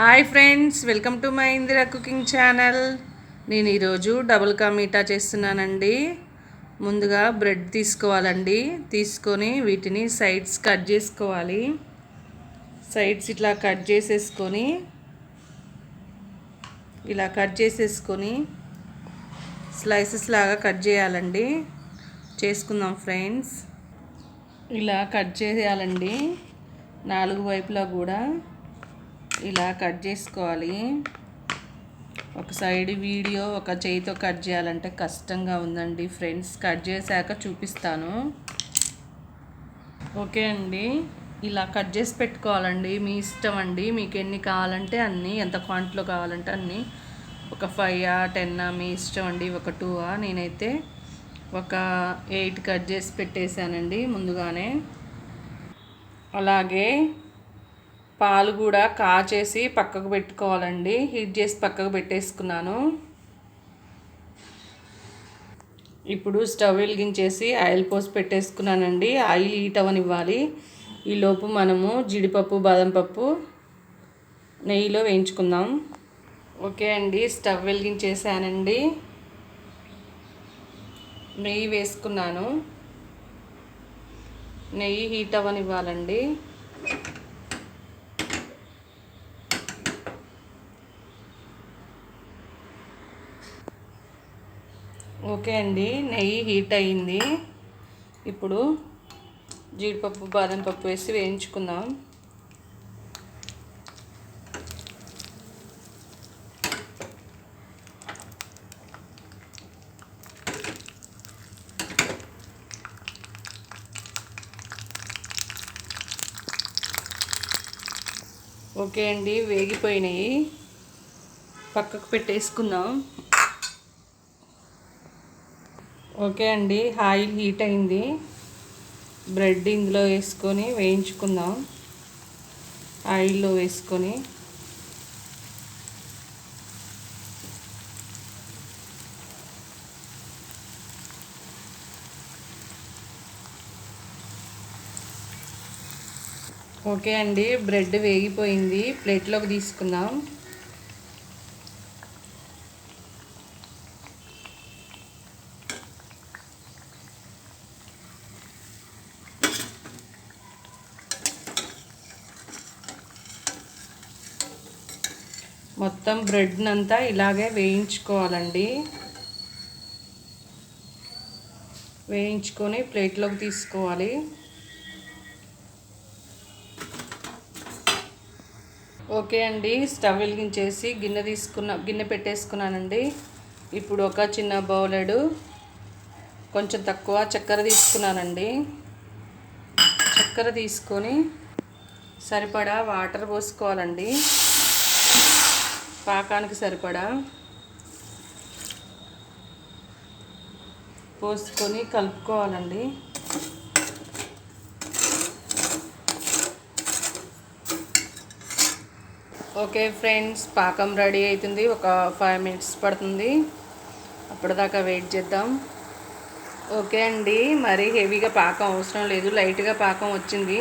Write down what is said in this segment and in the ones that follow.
Hi friends welcome to my Indira cooking channel. నేను ఈరోజు double ka మీఠా చేస్తున్నానండి. ముందుగా బ్రెడ్ తీసుకోవాలండి. తీసుకొని వీటిని సైడ్స్ కట్ చేసుకోవాలి. సైడ్స్ ఇట్లా కట్ చేసేసుకొని ఇలా కట్ చేసేసుకొని స్లైసెస్ లాగా కట్ చేయాలండి. చేసుకుందాం ఫ్రెండ్స్. ఇలా కట్ చేయాలండి. నాలుగు వైపులా కూడా ఇలా కట్ చేసుకోవాలి. ఒక సైడ్ వీడియో ఒక చేయితో కట్ చేయాలంటే కష్టంగా ఉందండి. ఫ్రెండ్స్ కట్ చేశాక చూపిస్తాను. ఓకే అండి. ఇలా కట్ చేసి పెట్టుకోవాలండి. మీ ఇష్టం అండి. మీకు ఎన్ని కావాలంటే అన్ని ఎంత క్వాంటిటీలో కావాలంటే అన్ని. ఒక ఫైవ్ టెన్ మీ ఇష్టం అండి. ఒక టూ నేనైతే ఒక ఎయిట్ కట్ చేసి పెట్టేశానండి ముందుగానే. అలాగే పాలు కూడా కాచేసి పక్కకు పెట్టుకోవాలండి. హీట్ చేసి పక్కకు పెట్టేసుకున్నాను. ఇప్పుడు స్టవ్ వెలిగించేసి ఆయిల్ పోసి పెట్టేసుకున్నానండి. ఆయిల్ హీట్ అవనివ్వాలి ఈలోపు మనము జీడిపప్పు బాదం పప్పు నెయ్యిలో వేయించుకుందాం. ఓకే అండి స్టవ్ వెలిగించేసానండి. నెయ్యి వేసుకున్నాను. నెయ్యి హీట్ అవ్వనివ్వాలండి. ఓకే అండి నెయ్యి హీట్ అయింది ఇప్పుడు జీడిపప్పు బాదం పప్పు వేసి వేయించుకుందాం. ఓకే అండి వేగిపోయినాయి. పక్కకు పెట్టేసుకుందాం. ఓకే అండి ఆయిల్ హీట్ అయింది. బ్రెడ్ ఇందులో వేసుకొని వేయించుకుందాం. ఆయిల్లో వేసుకొని. ఓకే అండి బ్రెడ్ వేగిపోయింది. ప్లేట్లోకి తీసుకుందాం. మొత్తం బ్రెడ్నంతా ఇలాగే వేయించుకోవాలండి. వేయించుకొని ప్లేట్లోకి తీసుకోవాలి. ఓకే అండి స్టవ్ వెలిగించేసి గిన్నె తీసుకున్న గిన్నె పెట్టేసుకున్నానండి. ఇప్పుడు ఒక చిన్న బౌలెడు కొంచెం తక్కువ చక్కెర తీసుకున్నానండి. చక్కెర తీసుకొని సరిపడా వాటర్ పోసుకోవాలండి. పాకానికి సరిపడా పోసుకొని కలుపుకోవాలండి. ఓకే ఫ్రెండ్స్ పాకం రెడీ అవుతుంది ఒక ఫైవ్ మినిట్స్ పడుతుంది. అప్పటిదాకా వెయిట్ చేద్దాం. ఓకే అండి మరి హెవీగా పాకం అవసరం లేదు. లైట్గా పాకం వచ్చింది.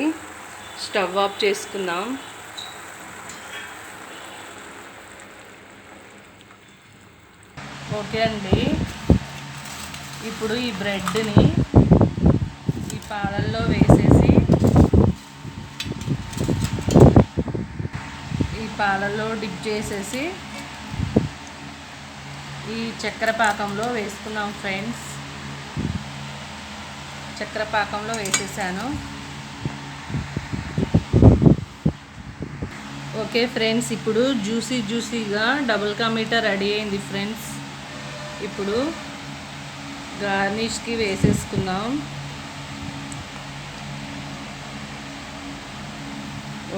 స్టవ్ ఆఫ్ చేసుకుందాం. ఓకే అండి. ఇప్పుడు ఈ బ్రెడ్ని ఈ పాలల్లో వేసేసి ఈ పాలల్లో డిప్ చేసేసి ఈ చక్కెర పాకంలో వేసుకున్నాం ఫ్రెండ్స్. చక్కెర పాకంలో వేసేసాను. ఓకే ఫ్రెండ్స్ ఇప్పుడు జ్యూసీ జ్యూసీగా డబుల్ కా మీటర్ రెడీ అయింది ఫ్రెండ్స్. ఇప్పుడు గార్నిష్కి వేసేసుకుందాం.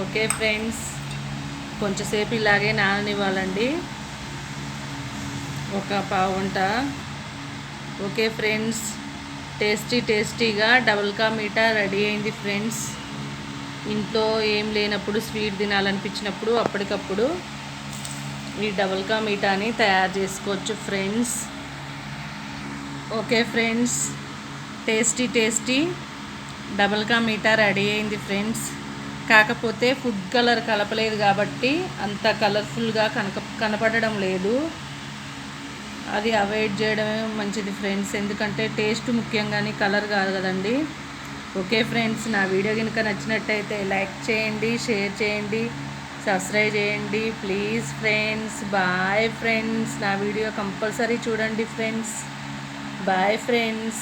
ఓకే ఫ్రెండ్స్ కొంచెంసేపు ఇలాగే నాననివ్వాలండి. ఒక పావుంట ఓకే ఫ్రెండ్స్ టేస్టీ టేస్టీగా డబుల్ కా మీఠా రెడీ అయింది ఫ్రెండ్స్. ఇంట్లో ఏం లేనప్పుడు స్వీట్ తినాలనిపించినప్పుడు అప్పటికప్పుడు ఈ డబుల్ కా మీఠాని తయారు చేసుకోవచ్చు friends. Okay friends. Tasty tasty. Double ka meetha ready అయింది ఫ్రెండ్స్. కాకపోతే ఫుడ్ కలర్ కలపలేదు కాబట్టి అంత కలర్ఫుల్గా కనక కనపడడం లేదు. అది అవాయిడ్ చేయడమే మంచిది ఫ్రెండ్స్. ఎందుకంటే టేస్ట్ ముఖ్యంగాని కలర్ కాదు కదండి. ఓకే ఫ్రెండ్స్ నా వీడియో కనుక నచ్చినట్టయితే లైక్ చేయండి షేర్ చేయండి సబ్స్క్రైబ్ చేయండి. Please friends bye friends. నా వీడియో కంపల్సరీ చూడండి ఫ్రెండ్స్. Bye friends